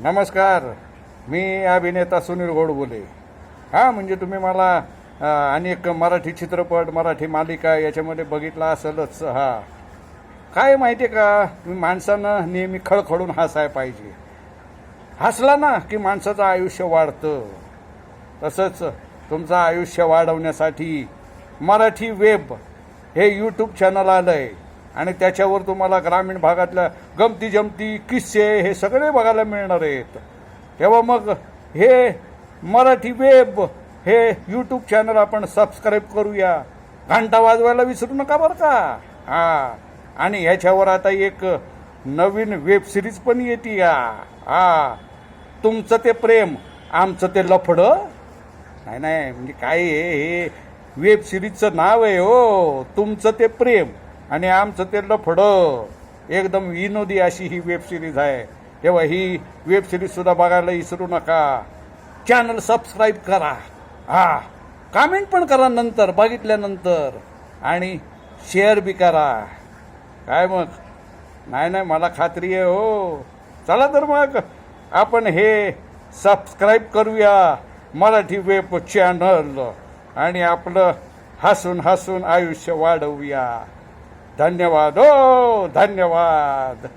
नमस्कार. मी अभिनेता सुनील गोडबोले. हां म्हणजे तुम्ही मला अनेक मराठी चित्रपट मराठी मालिका याच्यामध्ये बघितला असेलच. हा. काय माहिती आहे का? तुम्ही माणसानं नेहमी खळखळून हसाय पाहिजे. हसला ना की माणसाचं आयुष्य वाढतं. तसंच तुमचं आयुष्य वाढवण्यासाठी मराठी वेब हे यूट्यूब चॅनल आलं आहे आणि त्याच्यावर तुम्हाला ग्रामीण भागातल्या गमती जमती किस्से हे सगळे बघायला मिळणार आहेत. तेव्हा मग हे मराठी वेब हे यूट्यूब चॅनल आपण सबस्क्राईब करूया. घंटा वाजवायला विसरू नका बरं का? हां. आणि ह्याच्यावर आता एक नवीन वेब सिरीज पण येते या. हा. तुमचं ते प्रेम आमचं ते लफडं. नाही नाही म्हणजे काय हे? वेब सिरीजचं नाव आहे हो. तुमचं ते प्रेम. आणि आमचं ते फडं. एकदम विनोदी अशी ही वेब सिरीज आहे. तेव्हा ही वेब सिरीज सुद्धा बघायला विसरू नका. चॅनल सबस्क्राईब करा. हा. कमेंट पण करा नंतर बघितल्यानंतर. आणि शेअर बी करा. काय मग? नाही नाही मला खात्री आहे हो. चला तर मग आपण हे सबस्क्राईब करूया मराठी वेब चॅनल आणि आपलं हसून हसून आयुष्य वाढवूया. धन्यवाद. हो धन्यवाद.